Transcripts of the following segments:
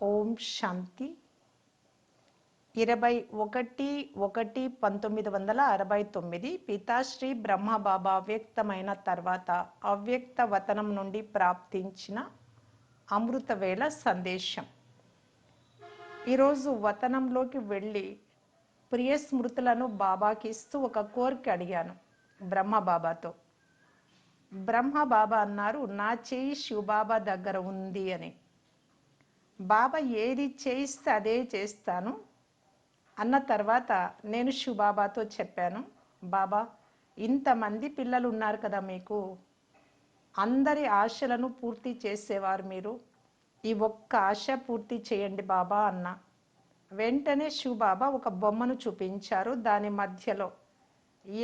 ఓం శాంతి. ఇరవై ఒకటి ఒకటి పంతొమ్మిది వందల అరవై తొమ్మిది పితాశ్రీ బ్రహ్మబాబా అవ్యక్తమైన తర్వాత అవ్యక్త వతనం నుండి ప్రాప్తించిన అమృతవేళ సందేశం. ఈరోజు వతనంలోకి వెళ్ళి ప్రియ స్మృతులను బాబాకి ఇస్తూ ఒక కోరిక అడిగాను బ్రహ్మబాబాతో. బ్రహ్మబాబా అన్నారు నా చేయి శివబాబా దగ్గర ఉంది అని. బాబా ఏది చేయిస్తే అదే చేస్తాను అన్న తర్వాత నేను శివబాబాతో చెప్పాను బాబా ఇంతమంది పిల్లలు ఉన్నారు కదా మీకు. అందరి ఆశలను పూర్తి చేసేవారు మీరు. ఈ ఒక్క ఆశ పూర్తి చేయండి బాబా అన్న. వెంటనే శివబాబా ఒక బొమ్మను చూపించారు దాని మధ్యలో.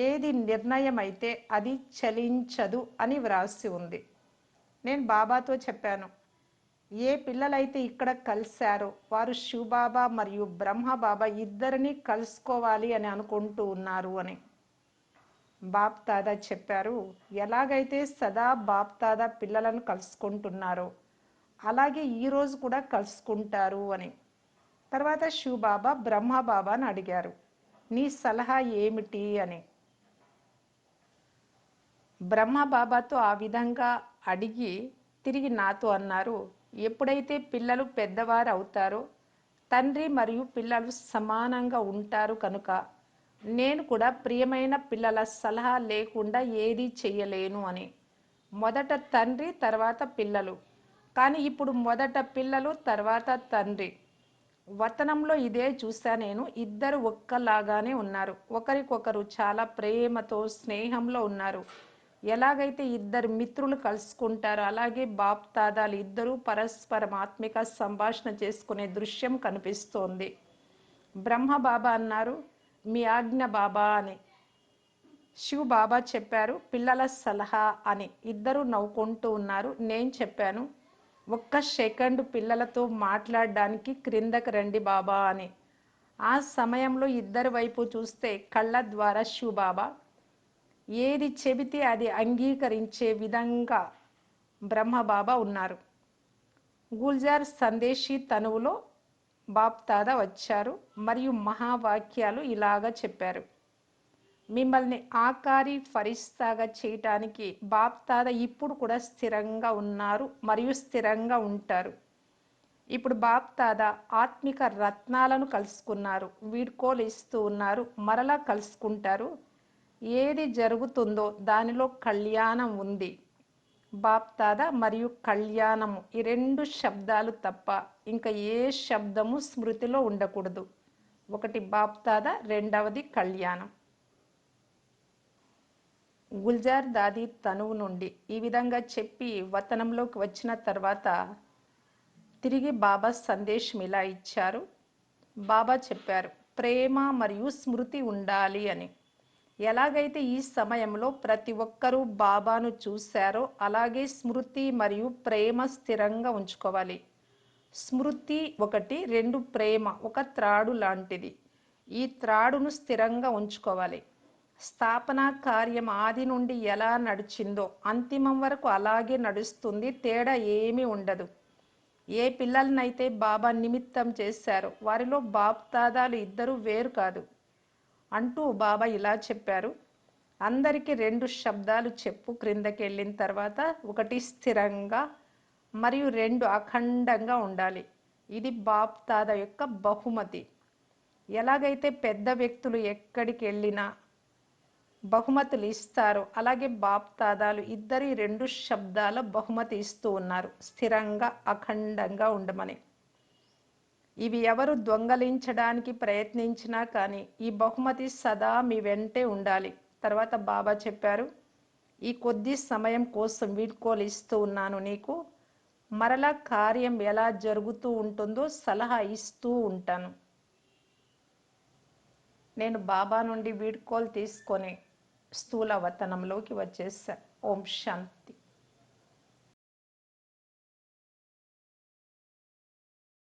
ఏది నిర్ణయం అయితే అది చలించదు అని వ్రాసి ఉంది. నేను బాబాతో చెప్పాను ఏ పిల్లలైతే ఇక్కడ కలిశారో వారు శివబాబా మరియు బ్రహ్మబాబా ఇద్దరిని కలుసుకోవాలి అని అనుకుంటూ ఉన్నారు అని. బాప్ తాదా చెప్పారు ఎలాగైతే సదా బాప్ తాదా పిల్లలను కలుసుకుంటున్నారో అలాగే ఈరోజు కూడా కలుసుకుంటారు అని. తర్వాత శివబాబా బ్రహ్మబాబాని అడిగారు నీ సలహా ఏమిటి అని? బ్రహ్మబాబాతో ఆ విధంగా అడిగి తిరిగి నాతో అన్నారు ఎప్పుడైతే పిల్లలు పెద్దవారు అవుతారో తండ్రి మరియు పిల్లలు సమానంగా ఉంటారు కనుక నేను కూడా ప్రియమైన పిల్లల సలహా లేకుండా ఏది చెయ్యలేను అని. మొదట తండ్రి తర్వాత పిల్లలు. కానీ ఇప్పుడు మొదట పిల్లలు తర్వాత తండ్రి. వతనంలో ఇదే చూసా నేను ఇద్దరు ఒక్కలాగానే ఉన్నారు. ఒకరికొకరు చాలా ప్రేమతో స్నేహంలో ఉన్నారు. ఎలాగైతే ఇద్దరు మిత్రులు కలుసుకుంటారో అలాగే బాప్ తాదాలు ఇద్దరూ పరస్పరం ఆత్మిక సంభాషణ చేసుకునే దృశ్యం కనిపిస్తోంది. బ్రహ్మ బాబా అన్నారు మీ ఆజ్ఞ బాబా అని. శివ బాబా చెప్పారు పిల్లల సలహా అని. ఇద్దరు నవ్వుకుంటూ ఉన్నారు. నేను చెప్పాను ఒక్క సెకండ్ పిల్లలతో మాట్లాడడానికి క్రిందకు రండి బాబా అని. ఆ సమయంలో ఇద్దరి వైపు చూస్తే కళ్ళ ద్వారా శివ్ బాబా ఏది చెబితే అది అంగీకరించే విధంగా బ్రహ్మబాబా ఉన్నారు. గుల్జార్ సందేశీ తనువులో బాప్తాదా వచ్చారు మరియు మహావాక్యాలు ఇలాగా చెప్పారు. మిమ్మల్ని ఆకారి ఫరిస్తాగా చేయటానికి బాప్తాద ఇప్పుడు కూడా స్థిరంగా ఉన్నారు మరియు స్థిరంగా ఉంటారు. ఇప్పుడు బాప్తాద ఆత్మిక రత్నాలను కలుసుకున్నారు. వీడ్కోలు ఇస్తూ ఉన్నారు. మరలా కలుసుకుంటారు. ఏది జరుగుతుందో దానిలో కళ్యాణం ఉంది. బాప్తాద మరియు కళ్యాణము ఈ రెండు శబ్దాలు తప్ప ఇంకా ఏ శబ్దము స్మృతిలో ఉండకూడదు. ఒకటి బాప్తాద రెండవది కళ్యాణం. గుల్జార్ దాది తనువు నుండి ఈ విధంగా చెప్పి వతనంలోకి వచ్చిన తర్వాత తిరిగి బాబా సందేశం ఇలా ఇచ్చారు. బాబా చెప్పారు ప్రేమ మరియు స్మృతి ఉండాలి అని. ఎలాగైతే ఈ సమయంలో ప్రతి ఒక్కరూ బాబాను చూశారో అలాగే స్మృతి మరియు ప్రేమ స్థిరంగా ఉంచుకోవాలి. స్మృతి ఒకటి రెండు ప్రేమ ఒక త్రాడు లాంటిది. ఈ త్రాడును స్థిరంగా ఉంచుకోవాలి. స్థాపన కార్యం ఆది నుండి ఎలా నడిచిందో అంతిమం వరకు అలాగే నడుస్తుంది తేడా ఏమీ ఉండదు. ఏ పిల్లలనైతే బాబా నిమిత్తం చేశారో వారిలో బాప్తాదాలు ఇద్దరు వేరు కాదు. అంటూ బాబా ఇలా చెప్పారు. అందరికీ రెండు శబ్దాలు చెప్పు. క్రిందకి వెళ్ళిన తర్వాత ఒకటి స్థిరంగా మరియు రెండు అఖండంగా ఉండాలి. ఇది బాబ్ తాద యొక్క బహుమతి. ఎలాగైతే పెద్ద వ్యక్తులు ఎక్కడికి వెళ్ళినా బహుమతులు ఇస్తారో అలాగే బాప్ తాదాలు ఇద్దరి రెండు శబ్దాల బహుమతి ఇస్తూ ఉన్నారు. స్థిరంగా అఖండంగా ఉండమని. ఇవి ఎవరు దొంగలించడానికి ప్రయత్నించినా కానీ ఈ బహుమతి సదా మీ వెంటే ఉండాలి. తర్వాత బాబా చెప్పారు ఈ కొద్ది సమయం కోసం వీడ్కోలు ఇస్తూ ఉన్నాను నీకు. మరలా కార్యం ఎలా జరుగుతూ ఉంటుందో సలహా ఇస్తూ ఉంటాను. నేను బాబా నుండి వీడ్కోలు తీసుకొని స్థూల వతనంలోకి వచ్చేసా. ఓం శాంతి.